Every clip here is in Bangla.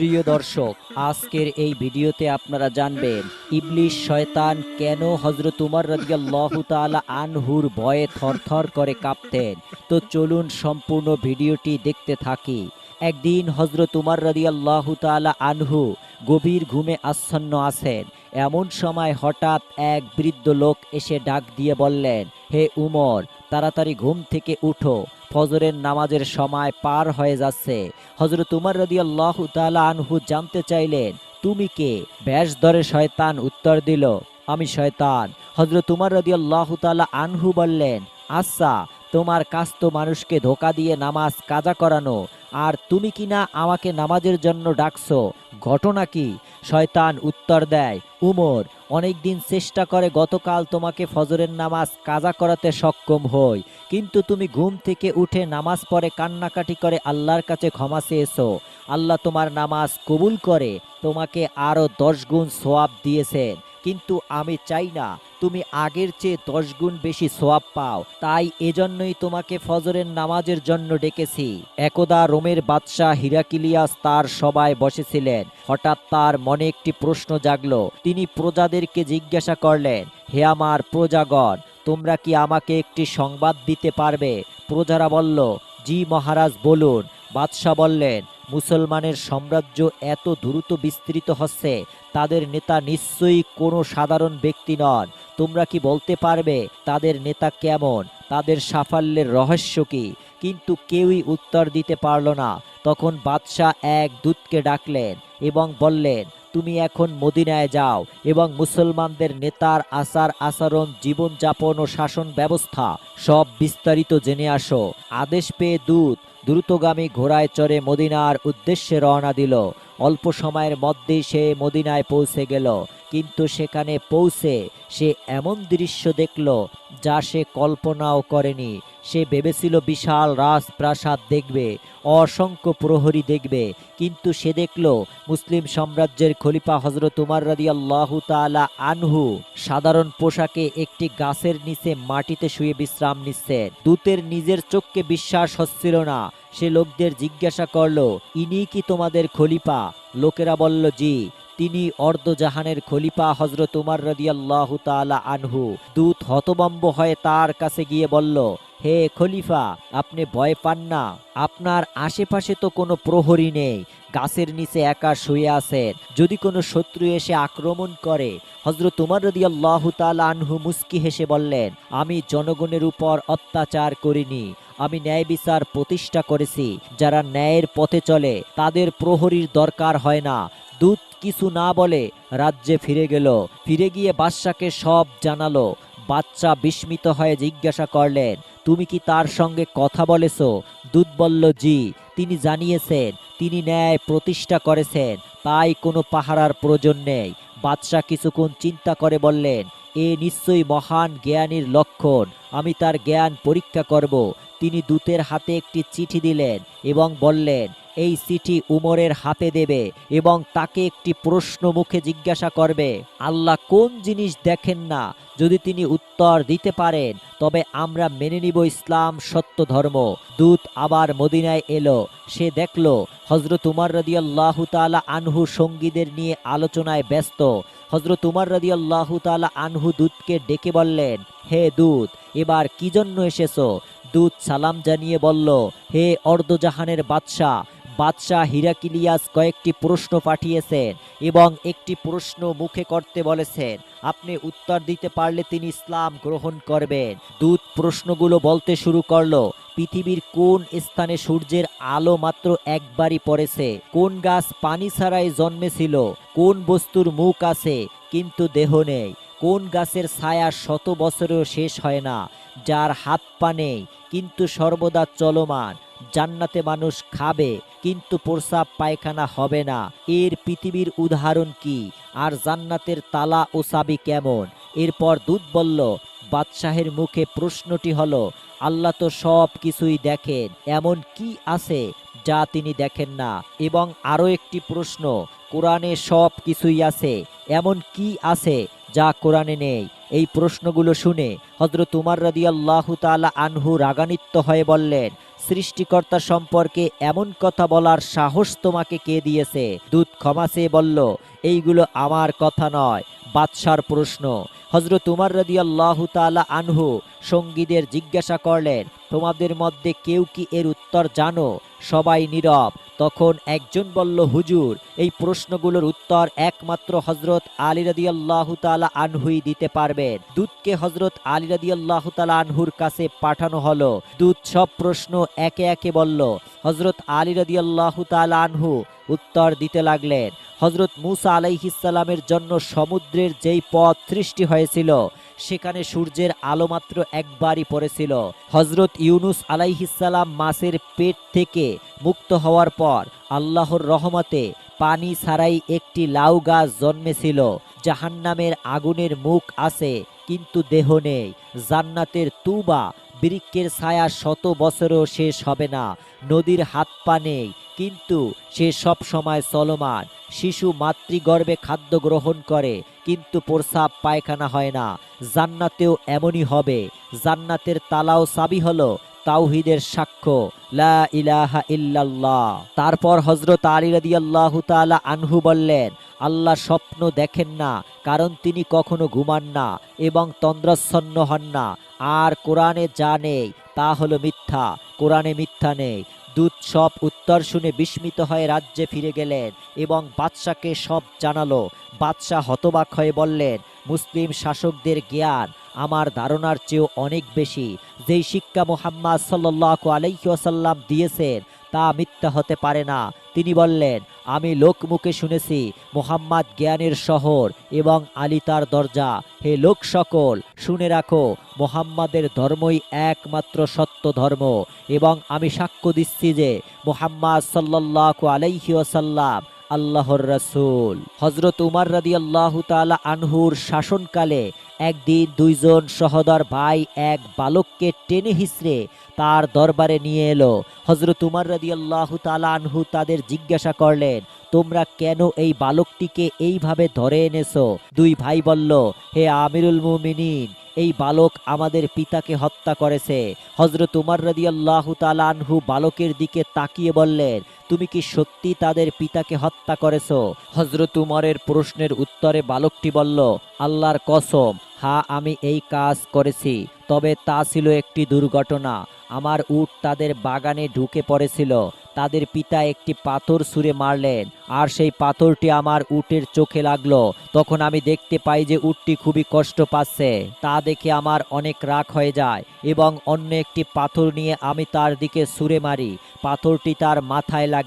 প্রিয় দর্শক, আজকের এই ভিডিওতে আপনারা জানবেন, ইবলিশ শয়তান কেন হজরত উমর রাদিয়াল্লাহু তাআলা আনহুর ভয়ে থরথর করে কাঁপতেন? তো চলুন সম্পূর্ণ ভিডিওটি দেখতে থাকি। একদিন হজরত উমর রাদিয়াল্লাহু তাআলা আনহু গভীর ঘুমে আচ্ছন্ন আছেন। এমন সময় হঠাৎ এক বৃদ্ধ লোক এসে ডাক দিয়ে বললেন, হে উমর, তাড়াতাড়ি ঘুম থেকে উঠো। ফজরের নামাজের সময় পার হয়ে যাচ্ছে। হজরত উমর রাদিয়াল্লাহু তাআলা আনহু জানতে চাইলেন, তুমি কে? ব্যাস ধরে শয়তান, উত্তর দিল, আমি শয়তান। হজরত উমর রাদিয়াল্লাহু তাআলা আনহু বললেন আচ্ছা তোমার কাজ তো মানুষকে ধোকা দিয়ে নামাজ কাজা করানো, আর তুমি কি না আমাকে নামাজের জন্য ডাকছো? ঘটনা কি? শয়তান উত্তর দেয়, উমর, অনেক দিন চেষ্টা করে গতকাল তোমাকে ফজরের নামাজ কাজা করাতে সক্ষম হই, কিন্তু তুমি ঘুম থেকে উঠে নামাজ পড়ে কান্নাকাটি করে আল্লাহর কাছে ক্ষমা চেয়েছো। আল্লাহ তোমার নামাজ কবুল করে, তোমাকে আরও দশ গুণ সোয়াব দিয়েছেন। কিন্তু আমি চাই না তুমি আগের চেয়ে দশ গুণ বেশি সোয়াব পাও। তাই এজন্যই তোমাকে ফজরের নামাজের জন্য ডেকেছি। একদা রোমের বাদশাহ হিরাকিলিয়াস তার সবাই বসেছিলেন। হঠাৎ তার মনে একটি প্রশ্ন জাগলো। তিনি প্রজাদেরকে জিজ্ঞাসা করলেন, হে আমার প্রজাগণ, তোমরা কি আমাকে একটি সংবাদ দিতে পারবে? প্রজারা বলল, জি মহারাজ, বলুন। বাদশাহ বললেন মুসলমানের সাম্রাজ্য এত দ্রুত বিস্তৃত হচ্ছে, তাদের নেতা নিশ্চয়ই কোনো সাধারণ ব্যক্তি নন। তোমরা কি বলতে পারবে, তাদের নেতা কেমন, তাদের সাফল্যের রহস্য কি? কিন্তু কেউই উত্তর দিতে পারল না। তখন বাদশাহ এক দূতকে ডাকলেন এবং বললেন, তুমি এখন মদিনায় যাও এবং মুসলমানদের নেতার আচার আচরণ, জীবনযাপন ও শাসন ব্যবস্থা সব বিস্তারিত জেনে আসো। আদেশ পেয়ে দূত দ্রুতগামী ঘোড়ায় চড়ে মদিনার উদ্দেশ্যে রওনা দিল। অল্প সময়ের মধ্যেই সে মদিনায় পৌঁছে গেল। কিন্তু সেখানে পৌঁছে সে এমন দৃশ্য দেখল যা সে কল্পনাও করেনি। সে ভেবেছিল বিশাল রাজপ্রাসাদ দেখবে, অসংখ্য প্রহরী দেখবে। কিন্তু সে দেখল মুসলিম সাম্রাজ্যের খলিফা হজরত উমার রাদি আল্লাহ তালা আনহু সাধারণ পোশাকে একটি গাছের নিচে মাটিতে শুয়ে বিশ্রাম নিচ্ছেন দূতের নিজের চোখকে বিশ্বাস হচ্ছিল না। সে লোকদের জিজ্ঞাসা করল, ইনি কি তোমাদের খলিফা? লোকেরা বলল, জি, তিনি অর্ধজাহানের খলিফা হজরত উমার রদিয়াল্লাহ তালা আনহু। দূত হতবম্ব হয়ে তার কাছে গিয়ে বলল হে খলিফা, আপনি ভয় পান না। আপনার আশেপাশে তো কোনো প্রহরী নেই। গাছের নিচে একা শুয়ে আছেন। যদি কোনো শত্রু এসে আক্রমণ করে হজরত উমর রাদিয়াল্লাহু তাআলা আনহু মুস্কি হেসে বললেন, আমি জনগণের উপর অত্যাচার করিনি। আমি ন্যায় বিচার প্রতিষ্ঠা করেছি। যারা ন্যায়ের পথে চলে, তাদের প্রহরীর দরকার হয় না। দূত কিছু না বলে রাজ্যে ফিরে গেল। ফিরে গিয়ে বাদশাকে সব জানালো। বাচ্চা বিস্মিত হয়ে জিজ্ঞাসা করলেন তুমি কি তার সঙ্গে কথা বলেছ? দূত বলল জি, তিনি জানিয়েছেন, তিনি ন্যায় প্রতিষ্ঠা করেছেন, তাই কোনো পাহারার প্রয়োজন নেই। বাদশাহ কিছুক্ষণ চিন্তা করে বললেন, এ নিশ্চয়ই মহান জ্ঞানীর লক্ষণ, আমি তার জ্ঞান পরীক্ষা করব। তিনি দূতের হাতে একটি চিঠি দিলেন এবং বললেন এই চিঠি উমরের হাতে দেবে এবং তাকে একটি প্রশ্ন মুখে জিজ্ঞাসা করবে, আল্লাহ কোন জিনিস দেখেন না? যদি তিনি উত্তর দিতে পারেন, তবে আমরা মেনে নিব ইসলাম সত্য ধর্ম। দূত আবার মদিনায় এলো। সে দেখল হজরত উমার রাদিয়াল্লাহু তাআলা আনহু সঙ্গীদের নিয়ে আলোচনায় ব্যস্ত। হজরত উমার রাদিয়াল্লাহু তাআলা আনহু দূতকে ডেকে বললেন, হে দূত, এবার কি জন্য এসেছ? দূত সালাম জানিয়ে বলল, হে অর্ধজাহানের বাদশাহ বাদশাহ হিরাকিলিয়াস কয়েকটি প্রশ্ন পাঠিয়েছেন এবং একটি প্রশ্ন মুখে করতে বলেছেন। আপনি উত্তর দিতে পারলে তিনি ইসলাম গ্রহণ করবেন। দূত প্রশ্নগুলো বলতে শুরু করল, পৃথিবীর কোন স্থানে সূর্যের আলো মাত্র একবারই পড়েছে? কোন গাছ পানি ছাড়াই জন্মেছিল? কোন বস্তুর মুখ আছে, কিন্তু দেহ নেই? কোন গাছের ছায়া শত বছরেও শেষ হয় না? যার হাত পা নেই, কিন্তু সর্বদা চলমান। জান্নাতে মানুষ খাবে কিন্তু প্রসাব পায়খানা হবে না। এর পৃথিবীর উদাহরণ কি? আর জান্নাতের তালা ও সাবি কেমন? এরপর দুধ বলল, বাদশাহের মুখে প্রশ্নটি হলো, আল্লাহ তো সব কিছুই দেখেন, এমন কি আছে যা তিনি দেখেন না? এবং আরও একটি প্রশ্ন, কোরআনে সব কিছুই আছে, এমন কি আছে যা কোরআনে নেই? এই প্রশ্নগুলো শুনে হজরত উমার রাদিয়াল্লাহু তালা আনহু রাগান্বিত হয়ে বললেন, সৃষ্টিকর্তা সম্পর্কে এমন কথা বলার সাহস তোমাকে কে দিয়েছে? দুধ ক্ষমা চেয়ে বলল, এইগুলো আমার কথা নয়, বাদশার প্রশ্ন। হজরত উমার রাদিয়াল্লাহু তালা আনহু সঙ্গীদের জিজ্ঞাসা করলেন তোমাদের মধ্যে কেউ কি এর উত্তর জানো? সবাই নীরব। তখন একজন বলল, হুজুর, এই প্রশ্নগুলোর উত্তর একমাত্র হজরত আলী রাদিয়াল্লাহু তাআলা আনহুই দিতে পারবেন। দূতকে হজরত আলী রাদিয়াল্লাহু তাআলা আনহুর কাছে পাঠানো হলো। দূত সব প্রশ্ন একে একে বলল। হজরত আলী রাদিয়াল্লাহু তাআলা আনহু উত্তর দিতে লাগলেন। হজরত মুসা আলাইহিসাল্লামের জন্য সমুদ্রের যেই পথ সৃষ্টি হয়েছিল, সেখানে সূর্যের আলো মাত্র একবারই পড়েছিল। হজরত ইউনুস আলাইহিসাল্লাম মাছের পেট থেকে মুক্ত হওয়ার পর আল্লাহর রহমতে পানি ছাড়াই একটি লাউ গাছ জন্মেছিল। জাহান্নামের আগুনের মুখ আছে, কিন্তু দেহ নেই। জান্নাতের তুবা বৃক্ষের ছায়া শত বছরও শেষ হবে না। নদীর হাত পা নেই। কিন্তু সে সব সময় চলমান শিশু মাতৃগর্ভে খাদ্য গ্রহণ করে, কিন্তু প্রস্রাব পায়খানা হয় না। জান্নাতেও এমনই হবে। জান্নাতের তালাও সাবি হলো তাওহিদের সাক্ষ্য। লা ইলাহা ইল্লাল্লাহ। তারপর হজরত আলী রাদিয়াল্লাহু তাআলা আনহু বললেন, আল্লাহ স্বপ্ন দেখেন না, কারণ তিনি কখনো ঘুমান না এবং তন্দ্রাচ্ছন্ন হন না। আর কোরআনে যা নেই, তা হলো মিথ্যা। কোরআনে মিথ্যা নেই। দূত সব উত্তর শুনে বিস্মিত হয়ে রাজ্যে ফিরে গেলেন এবং বাদশাকে সব জানালো। বাদশাহ হতবাক হয়ে বললেন, মুসলিম শাসকদের জ্ঞান আমার ধারণার চেয়েও অনেক বেশি। যেই শিক্ষা মোহাম্মদ সাল্লাহ আলাইসাল্লাম দিয়েছেন তা মিথ্যা হতে পারে না। তিনি বললেন, আমি লোকমুখে শুনেছি মোহাম্মদ জ্ঞানের শহর এবং আলী তার দরজা। হে লোক সকল, শুনে রাখো, মোহাম্মদের ধর্মই একমাত্র সত্য ধর্ম এবং আমি সাক্ষ্য দিচ্ছি যে মোহাম্মদ সাল্লাহ আলাইসাল্লাম আল্লাহর রাসূল। হজরত উমার রাদি আল্লাহ তালা আনহুর শাসনকালে একদিন দুইজন সহদর ভাই এক বালককে টেনে হিসড়ে তার দরবারে নিয়ে এলো। হজরত উমার রাদি আল্লাহ আনহু তাদের জিজ্ঞাসা করলেন, তোমরা কেন এই বালকটিকে এইভাবে ধরে এনেছো? দুই ভাই বলল, হে আমিরুল মুমিনিন, এই বালক আমাদের পিতাকে হত্যা করেছে। হজরত উমার রাদি আল্লাহ আনহু বালকের দিকে তাকিয়ে বললেন তুমি কি সত্যি তাদের পিতাকে হত্যা করেছ? হজরত উমরের প্রশ্নের উত্তরে বালকটি বলল, আল্লাহর কসম, হা, আমি এই কাজ করেছি। তবে তা ছিল একটি দুর্ঘটনা। আমার উট তাদের বাগানে ঢুকে পড়েছিল। তাদের পিতা একটি পাথর ছুঁড়ে মারলেন, আর সেই পাথরটি আমার উটের চোখে লাগল। তখন আমি দেখতে পাই যে উটটি খুবই কষ্ট পাচ্ছে। তা দেখে আমার অনেক রাগ হয়ে যায় এবং অন্য একটি পাথর নিয়ে আমি তার দিকে ছুঁড়ে মারি। পাথরটি তার মাথায় লাগে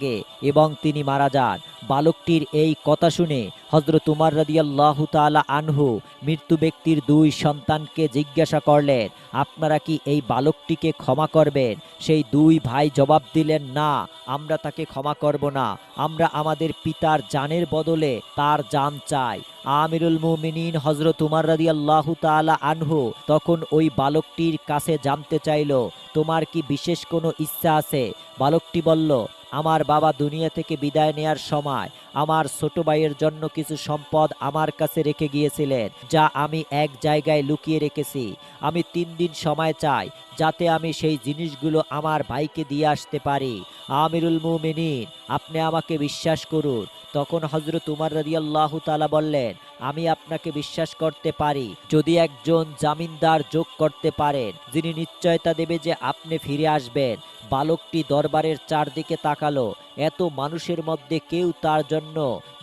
এবং তিনি মারা যান। বালকটির এই কথা শুনে হজরত উমার রাদিয়াল্লাহ তালা আনহু মৃত্যু ব্যক্তির দুই সন্তানকে জিজ্ঞাসা করলেন, আপনারা কি এই বালকটিকে ক্ষমা করবেন? সেই দুই ভাই জবাব দিলেন, না, আমরা তাকে ক্ষমা করব না। আমরা আমাদের পিতার জানের বদলে তার জান চাই। আমিরুল মুমিনিন হজরত উমার রাদি তালা আনহু তখন ওই বালকটির কাছে জানতে চাইল, তোমার কি বিশেষ কোনো ইচ্ছা আছে? বালকটি বলল আমার বাবা দুনিয়া থেকে বিদায় নেয়ার সময় আমার ছোট ভাইয়ের জন্য কিছু সম্পদ আমার কাছে রেখে গিয়েছিলেন, যা আমি এক জায়গায় লুকিয়ে রেখেছি। আমি তিন দিন সময় চাই, যাতে আমি সেই জিনিসগুলো আমার ভাইকে দিয়ে আসতে পারি। আমিরুল মুমিনিন, আপনি আমাকে বিশ্বাস করুন। তখন হজরত উমার রাদিয়াল্লাহু তালা বললেন আমি আপনাকে বিশ্বাস করতে পারি, যদি একজন জামিনদার যোগ করতে পারেন, যিনি নিশ্চয়তা দেবে যে আপনি ফিরে আসবেন। বালকটি দরবারের চারদিকে তাকালো, এত মানুষের মধ্যে কেউ তার জন্য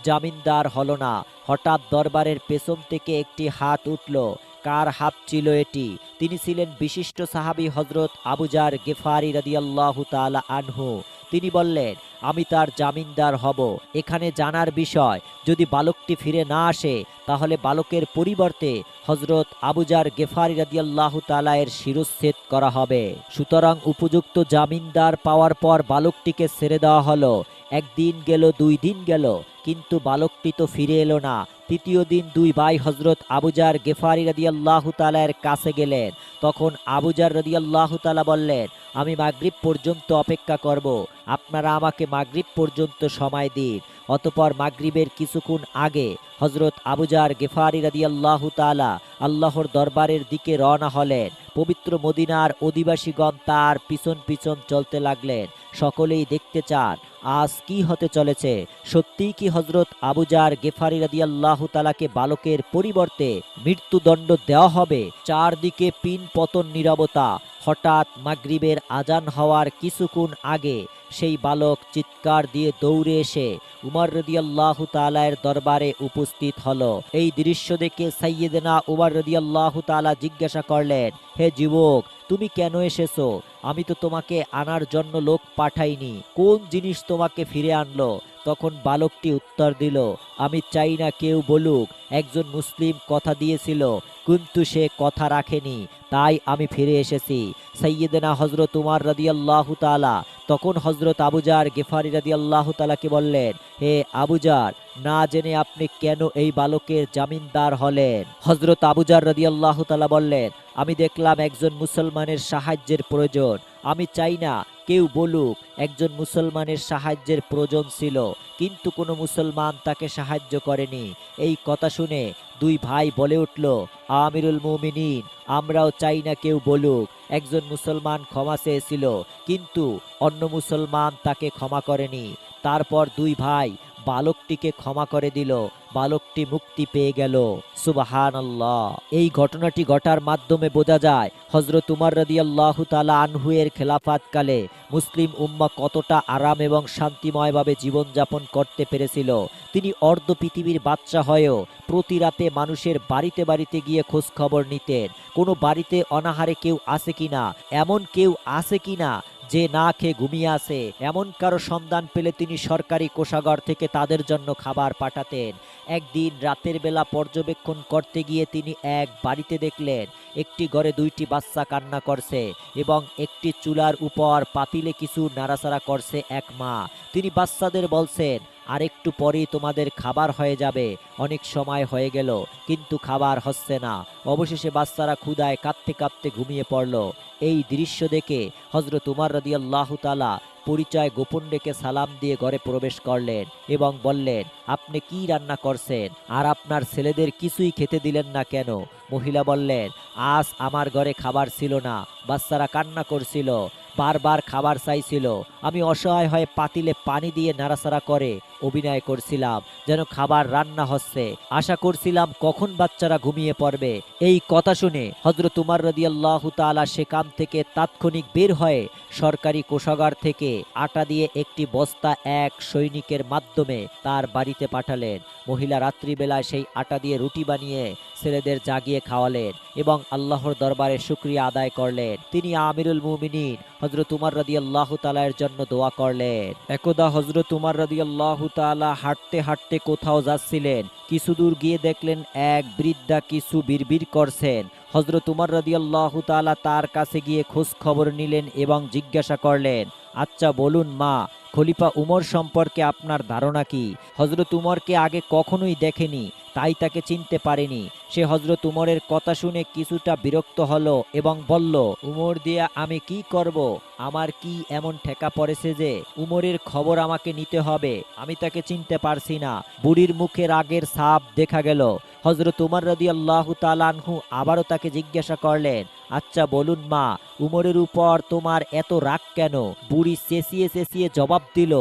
জামিনদার হলো না। হঠাৎ দরবারের পেছন থেকে একটি হাত উঠল, কার হাত ছিল এটি? তিনি ছিলেন বিশিষ্ট সাহাবী হজরত আবুজার গেফারি রাদিয়াল্লাহু তাআলা আনহু। তিনি বললেন, আমি তার জামিনদার হব। এখানে জানার বিষয়, যদি বালকটি ফিরে না আসে, তাহলে বালকের পরিবর্তে হজরত আবুজার গেফারি রাদিয়াল্লাহ তালায়ের শিরচ্ছেদ করা হবে। সুতরাং উপযুক্ত জামিনদার পাওয়ার পর বালকটিকে ছেড়ে দেওয়া হলো। একদিন গেল, দুই দিন গেল, কিন্তু বালকটি তো ফিরে এলো না। তৃতীয় দিন দুই ভাই হজরত আবুজার গেফারি রাদিয়াল্লাহ তালায়ের কাছে গেলেন। তখন আবুজার রাদিয়াল্লাহ তালা বললেন আমি মাগরিব পর্যন্ত অপেক্ষা করব। আপনারা আমাকে মাগরিব পর্যন্ত সময় দিন। অতপর মাগরিবের কিছুক্ষণ আগে হজরত আবুজার গেফারি রাদিয়াল্লাহু তাআলা আল্লাহর দরবারের দিকে রওনা হলেন। পবিত্র মদিনার অধিবাসীগণ তার পিছন পিছন চলতে লাগলেন। সকলেই দেখতে চান, আজ কি হতে চলেছে? সত্যিই কি হজরত আবুজার গেফারি রাদিয়াল্লাহু তালাকে বালকের পরিবর্তে মৃত্যুদণ্ড দেওয়া হবে? চারদিকে পিন পতন নীরবতা হঠাৎ মাগরিবের আজান হওয়ার কিছুক্ষণ আগে সেই বালক চিৎকার দিয়ে দৌড়ে এসে উমর রদিয়াল্লাহু তালায়ের দরবারে উপস্থিত হলো। এই দৃশ্য দেখে সাইয়েদেনা উমর রদিয়াল্লাহু তালা জিজ্ঞাসা করলেন, হে যুবক, তুমি কেন এসেছ? আমি তো তোমাকে আনার জন্য লোক পাঠাইনি। কোন জিনিস তোমাকে ফিরে আনলো? তখন বালকটি উত্তর দিল, আমি চাই না কেউ বলুক, একজন মুসলিম কথা দিয়েছিল, কিন্তু সে কথা রাখেনি, তাই আমি ফিরে এসেছি। সৈয়দেনা হজরত উমার রাদিয়াল্লাহু তালা তখন হজরত আবুজার গেফারি রাদিয়াল্লাহু তালাকে বললেন, হে আবুজার না জেনে আপনি কেন এই বালকের জামিনদার হলেন? হজরত আবুজার রাদিয়াল্লাহু তালা বললেন, আমি দেখলাম একজন মুসলমানের সাহায্যের প্রয়োজন আমি চাই না কেউ বলুক, একজন মুসলমানের সাহায্যের প্রয়োজন ছিল, কিন্তু কোনো মুসলমান তাকে সাহায্য করেনি। এই কথা শুনে দুই ভাই বলে উঠল, আমিরুল মুমিনিন, আমরাও চাই না কেউ বলুক, একজন মুসলমান ক্ষমা চেয়েছিল, কিন্তু অন্য মুসলমান তাকে ক্ষমা করেনি। তারপর দুই ভাই বালকটিকে ক্ষমা করে দিল। বালকটি মুক্তি পেয়ে গেল। সুবাহান এই ঘটনাটি ঘটার মাধ্যমে বোঝা যায় হজরত উমার রদি আল্লাহ তালা আনহুয়ের খেলাফাতকালে মুসলিম উম্মা কতটা আরাম এবং শান্তিময়ভাবে জীবনযাপন করতে পেরেছিল। তিনি অর্ধ পৃথিবীর বাচ্চা হয়েও প্রতি রাতে মানুষের বাড়িতে বাড়িতে গিয়ে খোঁজ খবর নিতেন। কোনো বাড়িতে অনাহারে কেউ আছে কিনা, এমন কেউ আছে কিনা যে না খেয়ে ঘুমিয়ে আছে, এমন কারও সন্ধান পেলে তিনি সরকারি কোষাগর থেকে তাদের জন্য খাবার পাঠাতেন। একদিন রাতের বেলা পর্যবেক্ষণ করতে গিয়ে তিনি এক বাড়িতে দেখলেন, একটি ঘরে দুইটি বাচ্চা কান্না করছে এবং একটি চুলার উপর পাতিলে কিছু নাড়াচাড়া করছে এক মা। তিনি বাচ্চাদের বলছেন আর একটু পরেই তোমাদের খাবার হয়ে যাবে। অনেক সময় হয়ে গেল, কিন্তু খাবার হচ্ছে না। অবশেষে বাচ্চারা ক্ষুদায় কাঁদতে কাঁদতে ঘুমিয়ে পড়ল। এই দৃশ্য দেখে হজরত উমার রদিয়াল্লাহু তালা পরিচয় গোপন ডেকে সালাম দিয়ে ঘরে প্রবেশ করলেন এবং বললেন, আপনি কি রান্না করছেন? আর আপনার ছেলেদের কিছুই খেতে দিলেন না কেন? মহিলা বললেন, আজ আমার ঘরে খাবার ছিল না। বাচ্চারা কান্না করছিল, বারবার খাবার চাইছিল। আমি অসহায় হয়ে পাতিলে পানি দিয়ে নাড়াচাড়া করে অভিনয় করছিলাম, যেন খাবার রান্না হচ্ছে। আশা করছিলাম কখন বাচ্চারা ঘুমিয়ে পড়বে। এই কথা শুনে হজরত উমার রদিয়াল্লাহ তালা সেকাম থেকে তাৎক্ষণিক বের হয়ে সরকারি কোষাগার থেকে আটা দিয়ে একটি বস্তা এক সৈনিকের মাধ্যমে তার বাড়িতে পাঠালেন। মহিলা রাত্রিবেলায় সেই আটা দিয়ে রুটি বানিয়ে ছেলেদের জাগিয়ে খাওয়ালেন এবং আল্লাহর দরবারে শুক্রিয়া আদায় করলেন। তিনি আমিরুল মুমিনিন হজরত উমার রাদি আল্লাহ তালার জন্য দোয়া করলেন। একদা হজরত উমার রাদি আল্লাহ তালা হাঁটতে হাঁটতে কোথাও যাচ্ছিলেন। কিছু দূর গিয়ে দেখলেন এক বৃদ্ধা কিছু বিড়বিড় করছেন। হজরত উমর রাদি আল্লাহ তালা তার কাছে গিয়ে খোঁজ খবর নিলেন এবং জিজ্ঞাসা করলেন আচ্ছা বলুন মা, খলিফা উমর সম্পর্কে আপনার ধারণা কি? হজরত উমরকে আগে কখনোই দেখেনি। তাই তাকে চিনতে পারেনি। সে হজরত উমরের কথা শুনে কিছুটা বিরক্ত হলো এবং বলল, উমর দিয়া আমি কি করব? আমার কি এমন ঠেকা পড়েছে যে, উমরের খবর আমাকে নিতে হবে। আমি তাকে চিনতে পারছি না। বুড়ির মুখে রাগের সাপ দেখা গেল। হজরত উমর রদি আল্লাহ তালানহু আবারও তাকে জিজ্ঞাসা করলেন আচ্ছা বলুন মা, উমরের উপর তোমার এত রাগ কেন? বুড়ি চেঁচিয়ে চেঁচিয়ে জবাব দিল,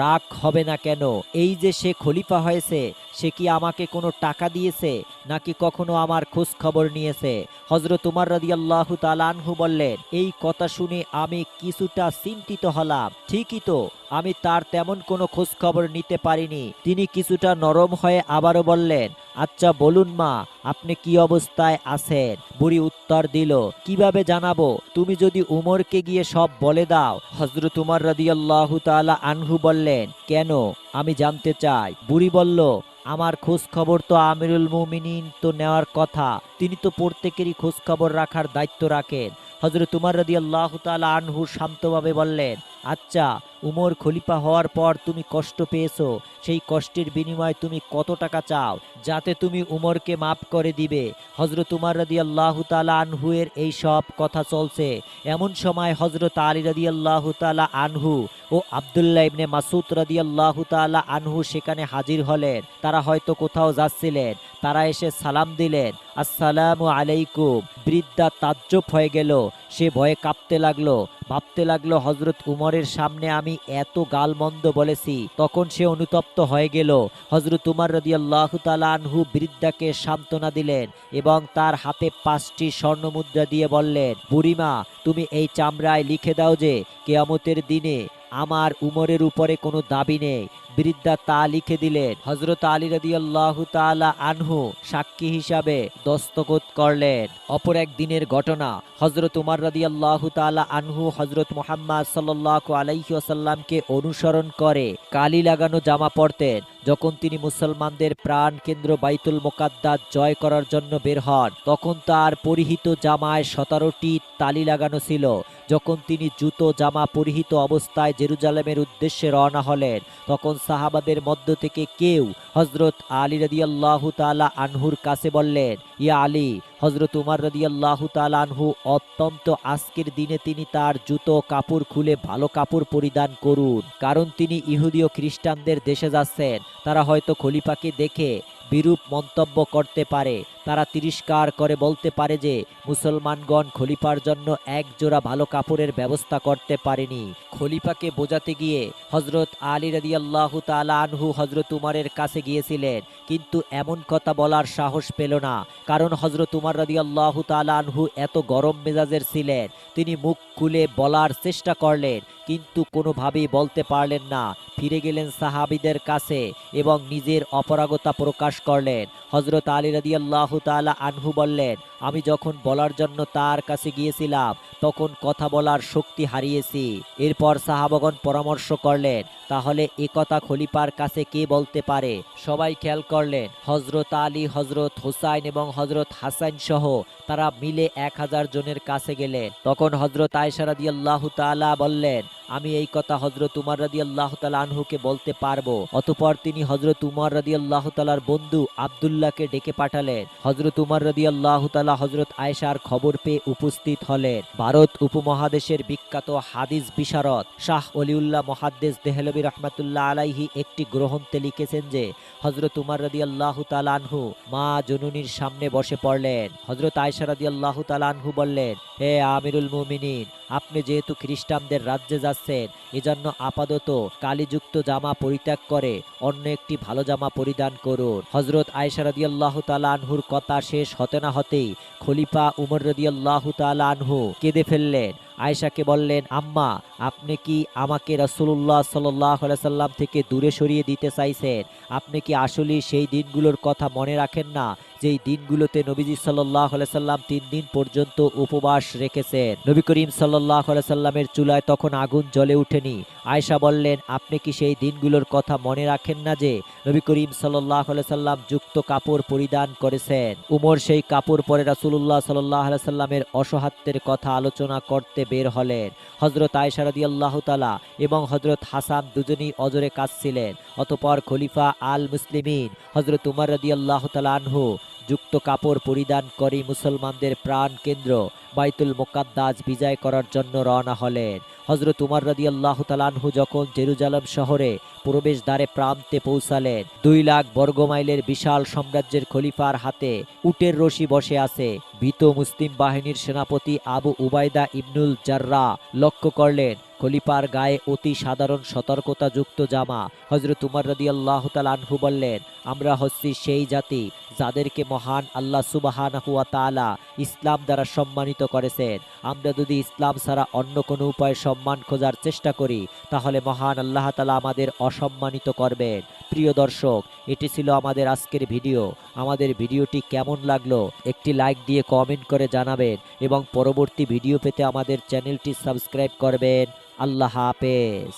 রাগ হবে না কেন? এই যে সে খলিফা হয়েছে, সে কি আমাকে কোনো টাকা দিয়েছে, নাকি কখনো আমার খোঁজ খবর নিয়েছে? হজরত উমার রাদি আল্লাহ তালানহু বললেন, এই কথা শুনে আমি কিছুটা চিন্তিত হলাম। ঠিকই তো, আমি তার তেমন কোনো খোঁজ খবর নিতে পারিনি। তিনি কিছুটা নরম হয়ে আবারও বললেন আচ্ছা বলুন মা, আপনি কি অবস্থায় আছেন? বুড়ি উত্তর দিল, কীভাবে জানাব? তুমি যদি উমরকে গিয়ে সব বলে দাও। হজরত উমর রাদিয়াল্লাহু তাআলা আনহু বললেন, কেন? আমি জানতে চাই। বুড়ি বলল, আমার খোঁজ খবর তো আমিরুল মুমিনিন তো নেওয়ার কথা। তিনি তো প্রত্যেকেরই খোঁজ খবর রাখার দায়িত্ব রাখেন। হজরত উমার রাদি আল্লাহ তালা আনহু শান্তভাবে বললেন আচ্ছা উমর খলিফা হওয়ার পর তুমি কষ্ট পেয়েছ। সেই কষ্টের বিনিময়ে তুমি কত টাকা চাও, যাতে তুমি উমরকে মাফ করে দিবে। হজরত উমার রাদি আল্লাহ তালা আনহুয়ের এই সব কথা চলছে। এমন সময় হজরত আলী রাদি আল্লাহ তালা আনহু ও আবদুল্লাহ ইবনে মাসুদ রাদি আল্লাহ তালা আনহু সেখানে হাজির হলেন। তারা হয়তো কোথাও যাচ্ছিলেন। তারা এসে সালাম দিলেন। আসসালামু আলাইকুম। বৃদ্ধা তাজ্জব হয়ে গেল। সে ভয়ে কাঁপতে লাগল। ভাবতে লাগল হজরত উমরের সামনে আমি এত গালমন্দ বলেছি। তখন সে অনুতপ্ত হয়ে গেল। হজরত উমর রদি আল্লাহ আনহু বৃদ্ধাকে সান্ত্বনা দিলেন এবং তার হাতে পাঁচটি স্বর্ণ মুদ্রা দিয়ে বললেন, বুড়িমা, তুমি এই চামড়ায় লিখে দাও যে, কেয়ামতের দিনে আমার উমরের উপরে কোনো দাবি নেই। বৃদ্ধা তা লিখে দিলেন। হজরত আলী রাদি আল্লাহ তালা আনহু সাক্ষী হিসাবে দস্তখত করলেন। অপর এক দিনের ঘটনা হজরত উমার রাদি আল্লাহ তালা আনহু হজরত মোহাম্মদ সাল্লাহ আলাইসাল্লামকে অনুসরণ করে, কালি লাগানো জামা পরতেন। যখন তিনি মুসলমানদের প্রাণ কেন্দ্র বাইতুল মোকাদ্দাস জয় করার জন্য বের হন, তখন তার পরিহিত জামায় সতেরোটি তালি লাগানো ছিল। যখন তিনি জুতো, জামা পরিহিত অবস্থায় জেরুজালেমের উদ্দেশ্যে রওনা হলেন, তখন সাহাবাদের মধ্য থেকে কেউ হজরত আলী রদিয়াল্লাহ তালা আনহুর কাছে বললেন ইয়া আলী হজরত উমার রদিয়াল্লাহ তালানহু অত্যন্ত আজকের দিনে তিনি তার জুতো কাপড় খুলে ভালো কাপড় পরিধান করুন। কারণ তিনি ইহুদি ও খ্রিস্টানদের দেশে যাচ্ছেন। তারা হয়তো খলিফাকে দেখে বিরূপ মন্তব্য করতে পারে। তারা তিরস্কার করে বলতে পারে যে, মুসলমানগণ খলিফার জন্য এক জোড়া ভালো কাপড়ের ব্যবস্থা করতে পারেনি। খলিফাকে বোঝাতে গিয়ে হজরত আলী রাদি আল্লাহ তালা আনহু হজরত উমারের কাছে গিয়েছিলেন, কিন্তু এমন কথা বলার সাহস পেল না, কারণ হজরত উমার রাদি আল্লাহ তালা আনহু এত গরম মেজাজের ছিলেন, তিনি মুখ খুলে বলার চেষ্টা করলেন, কিন্তু কোনোভাবেই বলতে পারলেন না। ফিরে গেলেন সাহাবিদের কাছে এবং নিজের অপরাগতা প্রকাশ করলেন। হজরত আলী রাদি আল্লাহ তালা আনহু বললেন আমি যখন বলার জন্য তার কাছে গিয়েছিলাম, তখন কথা বলার শক্তি হারিয়েছি। এরপর সাহাবগণ পরামর্শ করলেন, তাহলে একথা খলিফার কাছে কে বলতে পারে? সবাই খেয়াল করলেন হজরত আলী হজরত হুসাইন এবং হজরত হাসাইন সহ তারা মিলে এক হাজার জনের কাছে গেলেন। তখন হজরত আয়সা রাদি আল্লাহ তালা বললেন, আমি এই কথা হজরত উমার রাদি আল্লাহ তালা আনহুকে বলতে পারব। অতপর তিনি হজরত উমার রাদি আল্লাহ তালার বন্ধু আবদুল্লাহকে ডেকে পাঠালেন। হজরত উমার রাদি আল্লাহ তালা হজরত আয়েশার খবর পেয়ে উপস্থিত হলেন। ভারত উপমহাদেশের বিখ্যাত হাদিস বিশারদ শাহ অলিউল্লাহ মহাদ্দেশ দেহলবী রহমাতুল্লাহ আলাইহি একটি গ্রহণতে লিখেছেন যে হজরত উমার রাদি আল্লাহ তালানহু মা জননীর সামনে বসে পড়লেন। হজরত আয়সা রাদি আল্লাহ তালানহু বললেন, হে আমিরুল মুমিনিন, আপনি যেহেতু খ্রিস্টানদের রাজ্যে যাচ্ছেন, এজন্য আপাতত কালিযুক্ত জামা পরিত্যাগ করে অন্য একটি ভালো জামা পরিধান করুন। হজরত আয়সা রাদিয়াল্লাহু তাআলা আনহুর কথা শেষ হতে না হতেই খলিফা উমর রদিয়াল্লাহ তাআলা আনহু কেঁদে ফেললেন। আয়েশাকে বললেন, আম্মা, আপনি কি আমাকে রসুল্লাহ সাল্লাহ সাল্লাম থেকে দূরে সরিয়ে দিতে চাইছেন? আপনি কি আসলে সেই দিনগুলোর কথা মনে রাখেন না যেই দিনগুলোতে নবীজি সাল্লাহ সাল্লাম তিন দিন পর্যন্ত উপবাস রেখেছেন, নবী করিম সাল্লাহ সাল্লামের চুলায় তখন আগুন জ্বলে উঠেনি। আয়সা বললেন, আপনি কি সেই দিনগুলোর কথা মনে রাখেন না যে নবী করিম সাল্লাহ সাল্লাম যুক্ত কাপড় পরিধান করেছেন? উমর সেই কাপড় পরে রাসুল্লাহ সাল্লাহ সাল্লামের অসহাত্যের কথা আলোচনা করতে বের হলেন। হজরত আয়সা রাদি আল্লাহ তালা এবং হজরত হাসান দুজনেই অজরে কাঁদছিলেন। অতপর খলিফা আল মুসলিমিন হজরত উমর রাদি আল্লাহ তালা আনহু যুক্ত কাপড় পরিধান করে মুসলমানদের প্রাণ কেন্দ্র বাইতুল মোকাদ্দাস বিজয় করার জন্য রওনা হলেন। হজরত উমার রাদি আল্লাহ তালানহু যখন জেরুজালেম শহরে প্রবেশদ্বারে প্রান্তে পৌঁছালেন, দুই লাখ বর্গমাইলের বিশাল সাম্রাজ্যের খলিফার হাতে উটের রশি বসে আছে। ভীত মুসলিম বাহিনীর সেনাপতি আবু উবায়দা ইবনুল জাররা লক্ষ্য করলেন খলিফার গায়ে অতি সাধারণ সতর্কতা যুক্ত জামা। হজরত উমর রদি আল্লাহ আনহু বললেন, আমরা হচ্ছি সেই জাতি যাদেরকে মহান আল্লাহ সুবাহান হুয়া তালা ইসলাম দ্বারা সম্মানিত করেছেন। আমরা যদি ইসলাম ছাড়া অন্য কোনো উপায়ে সম্মান খোঁজার চেষ্টা করি, তাহলে মহান আল্লাহ তালা আমাদের অসম্মানিত করবেন। প্রিয় দর্শক, এটি ছিল আমাদের আজকের ভিডিও। আমাদের ভিডিওটি কেমন লাগল, একটি লাইক দিয়ে কমেন্ট করে জানাবেন এবং পরবর্তী ভিডিও পেতে আমাদের চ্যানেলটি সাবস্ক্রাইব করবেন। আল্লাহ হাফেজ।